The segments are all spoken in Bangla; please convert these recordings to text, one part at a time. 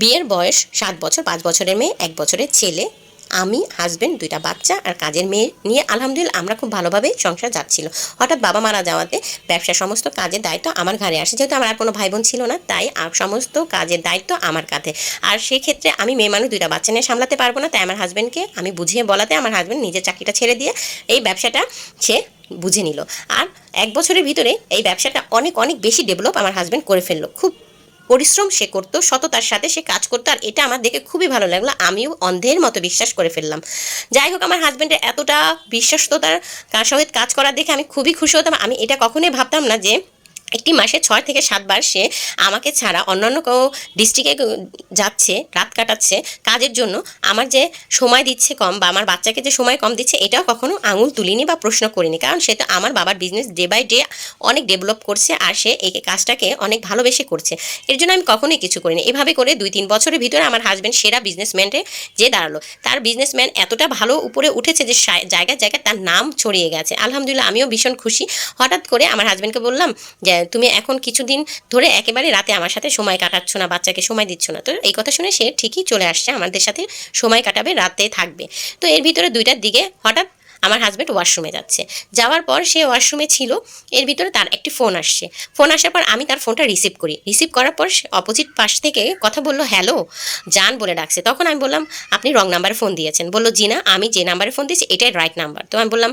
বিয়ের বয়স সাত বছর, পাঁচ বছরের মেয়ে, এক বছরের ছেলে, আমি হাজবেন্ড দুইটা বাচ্চা আর কাজের মেয়ে নিয়ে আলহামদুলিল্লাহ আমরা খুব ভালোভাবেই সংসার যাচ্ছিল। হঠাৎ বাবা মারা যাওয়াতে ব্যবসার সমস্ত কাজের দায়িত্ব আমার ঘাড়ে আসে, যেহেতু আমার আর কোনো ভাই বোন ছিল না, তাই সমস্ত কাজের দায়িত্ব আমার কাঁধে। আর সেক্ষেত্রে আমি মেয়ে মানুষ, দুইটা বাচ্চা নিয়ে সামলাতে পারব না, তাই আমার হাজব্যান্ডকে আমি বুঝিয়ে বলাতে আমার হাজব্যান্ড নিজের চাকরিটা ছেড়ে দিয়ে এই ব্যবসাটা সে বুঝে নিল। আর এক বছরের ভিতরে এই ব্যবসাটা অনেক অনেক বেশি ডেভেলপ আমার হাজব্যান্ড করে ফেলল। খুব পরিশ্রম সে করত, সততার সাথে সে কাজ করতো, আর এটা আমার দেখে খুবই ভালো লাগল। আমিও অন্ধের মতো বিশ্বাস করে ফেললাম। যাই হোক, আমার হাজব্যান্ডের এতটা বিশ্বস্ততার সঙ্গে কাজ করার দেখে আমি খুবই খুশি হতাম। আমি এটা কখনোই ভাবতাম না যে একটি মাসে ছয় থেকে সাতবার সে আমাকে ছাড়া অন্যান্য কেউ ডিস্ট্রিক্টে যাচ্ছে, রাত কাটাচ্ছে কাজের জন্য। আমার যে সময় দিচ্ছে কম বা আমার বাচ্চাকে যে সময় কম দিচ্ছে, এটাও কখনো আঙুল তুলিনি বা প্রশ্ন করিনি। কারণ সে তো আমার বাবার বিজনেস ডে বাই ডে অনেক ডেভেলপ করছে আর সে এই কাজটাকে অনেক ভালোবেসে করছে। এর জন্য আমি কখনোই কিছু করিনি। এভাবে করে দুই তিন বছরের ভিতরে আমার হাজব্যান্ড সেরা বিজনেসম্যানে যে দাঁড়াল। তার বিজনেসম্যান এতটা ভালো উপরে উঠেছে যে জায়গায় জায়গায় তার নাম ছড়িয়ে গেছে। আলহামদুলিল্লাহ, আমিও ভীষণ খুশি। হঠাৎ করে আমার হাজব্যান্ডকে বললাম যে তুমি এখন কিছুদিন ধরে একেবারে রাতে আমার সাথে সময় কাটাচ্ছ না, বাচ্চাকে সময় দিচ্ছ না। তো এই কথা শুনে সে ঠিকই চলে আসছে, আমাদের সাথে সময় কাটাবে, রাতে থাকবে। তো এর ভিতরে দুইটার দিকে হঠাৎ আমার হাজব্যান্ড ওয়াশরুমে যাচ্ছে। যাওয়ার পর সে ওয়াশরুমে ছিল, এর ভিতরে তার একটি ফোন আসছে। ফোন আসার পর আমি তার ফোনটা রিসিভ করি। রিসিভ করার পর সে অপোজিট পাশ থেকে কথা বলল হ্যালো জান বলে ডাকছে। তখন আমি বললাম, আপনি রং নাম্বারে ফোন দিয়েছেন। বলল, জি না, আমি যে নাম্বারে ফোন দিয়েছি, এটাই রাইট নাম্বার তো আমি বললাম,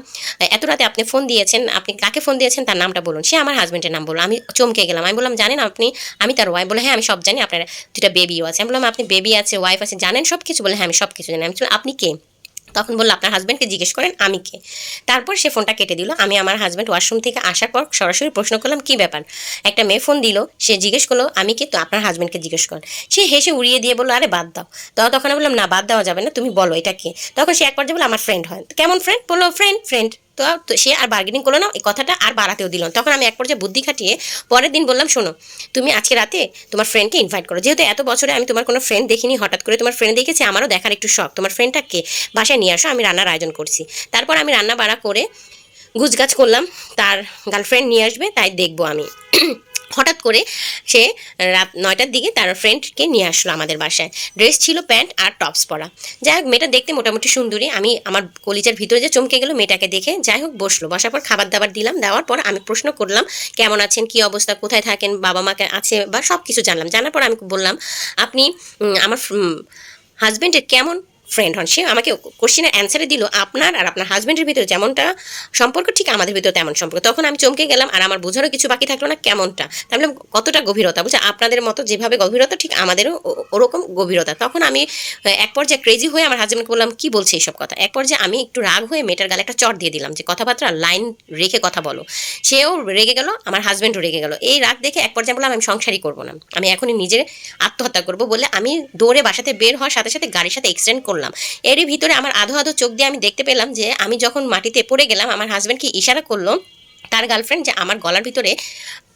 এত রাতে আপনি ফোন দিয়েছেন, আপনি কাকে ফোন দিয়েছেন, তার নামটা বলুন। সে আমার হাজব্যান্ডের নাম বলল। আমি চমকে গেলাম। আমি বললাম, জানেন আপনি, আমি তার ওয়াইফ বলে হ্যাঁ আমি সব জানি, আপনার দুটা বেবিও আছে। আমি বললাম, আপনি বেবি আছে ওয়াইফ আছে, জানেন সব কিছু বলে হ্যাঁ আমি সব কিছু জানি। আমি আপনি কে? তখন বলল, আপনার হাজব্যান্ডকে জিজ্ঞেস করেন, আমি কে? তারপর সে ফোনটা কেটে দিল। আমি আমার হাজব্যান্ড ওয়াশরুম থেকে আসার পর সরাসরি প্রশ্ন করলাম, কি ব্যাপার? একটা মেয়ে ফোন দিল, সে জিজ্ঞেস করল, আমি কে? তো আপনার হাজব্যান্ডকে জিজ্ঞেস করেন। সে হেসে উড়িয়ে দিয়ে বলল, আরে বাদ দাও। তো তখন বললাম, না, বাদ দেওয়া যাবে না, তুমি বলো, এটা কে? তখন সে একবার যে বলল, আমার ফ্রেন্ড হয়। কেমন ফ্রেন্ড বলল ফ্রেন্ড ফ্রেন্ড তো সে আর বার্গেনিং করল না, এই কথাটা আর বাড়াতেও দিল তখন আমি এক পর্যায়ে বুদ্ধি খাটিয়ে পরের দিন বললাম, শোনো, তুমি আজকে রাতে তোমার ফ্রেন্ডকে ইনভাইট করো। যেহেতু এত বছরে আমি তোমার কোনো ফ্রেন্ড দেখিনি, হঠাৎ করে তোমার ফ্রেন্ড দেখেছি, আমারও দেখার একটু শখ। তোমার ফ্রেন্ডটাকে বাসায় নিয়ে আসো, আমি রান্নার আয়োজন করছি। তারপর আমি রান্না বাড়া করে গুজগাছ করলাম, তার গার্লফ্রেন্ড নিয়ে আসবে, তাই দেখব আমি। হঠাৎ করে সে রাত নয়টার দিকে তার ফ্রেন্ডকে নিয়ে আসলো আমাদের বাসায়। ড্রেস ছিল প্যান্ট আর টপস পরা। যাই হোক, মেয়েটা দেখতে মোটামুটি সুন্দরী। আমি আমার কলিজার ভিতরে যে চমকে গেলো মেয়েটাকে দেখে যাই হোক, বসল। বসার পর খাবার দাবার দিলাম। দেওয়ার পর আমি প্রশ্ন করলাম, কেমন আছেন? কি অবস্থা? কোথায় থাকেন? বাবা মাকে আছে? বা সব কিছু জানলাম। জানার পর আমি বললাম, আপনি আমার হাজব্যান্ডের কেমন ফ্রেন্ড হন। সে আমাকে কোশ্চেনের অ্যান্সারে দিল, আপনার আর আপনার হাজবেন্ডের ভিতরে যেমনটা সম্পর্ক, ঠিক আমাদের ভিতরে তেমন সম্পর্ক। তখন আমি চমকে গেলাম, আর আমার বোঝারও কিছু বাকি থাকল না কেমনটা। বললাম, কতটা গভীরতা? বুঝছে আপনাদের মতো যেভাবে গভীরতা, ঠিক আমাদেরও ওরকম গভীরতা। তখন আমি এক পর্যায়ে ক্রেজি হয়ে আমার হাজবেন্ডকে বললাম, কি বলছে এইসব কথা? এক পর্যায়ে আমি একটু রাগ হয়ে মেয়েটার গালে একটা চট দিয়ে দিলাম যে, কথাবার্তা লাইন রেখে কথা বলো। সেও রেগে গেল, আমার হাজব্যান্ডও রেগে গেল। এই রাগ দেখে এক পর্যায়ে বললাম, আমি সংসারই করব না। আমি এখনই নিজের আত্মহত্যা করব বলে আমি দৌড়ে বাসাতে বের হওয়ার সাথে সাথে গাড়ির সাথে এক্সিডেন্ট করলাম। এরই ভিতরে আমার আধো আধো চোখ দিয়ে আমি দেখতে পেলাম যে, আমি যখন মাটিতে পড়ে গেলাম, আমার হাজব্যান্ড কি ইশারা করল? তার গার্লফ্রেন্ড যে আমার গলার ভিতরে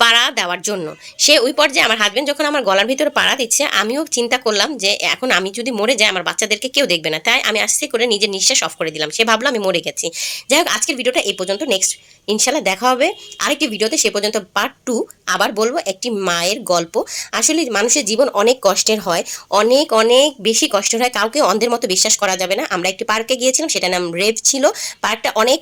পাড়া দেওয়ার জন্য। সে ওই পর্যায়ে আমার হাজব্যান্ড যখন আমার গলার ভিতরে পাড়া দিচ্ছে, আমিও চিন্তা করলাম যে এখন আমি যদি মরে যাই, আমার বাচ্চাদেরকে কেউ দেখবে না। তাই আমি আস্তে করে নিজের নিঃশ্বাস অফ করে দিলাম। সে ভাবলো আমি মরে গেছি। যাই হোক, আজকের ভিডিওটা এই পর্যন্ত। নেক্সট ইনশাল্লাহ দেখা হবে। আরেকটি ভিডিওতে সে পর্যন্ত পার্ট টু আবার বলব, একটি মায়ের গল্প। আসলে মানুষের জীবন অনেক কষ্টের হয়। অনেক অনেক বেশি কষ্টের হয়। কাউকে অন্ধের মতো বিশ্বাস করা যাবে না। আমরা একটি পার্কে গিয়েছিলাম, সেটার নাম রেভ ছিল। পার্কটা অনেক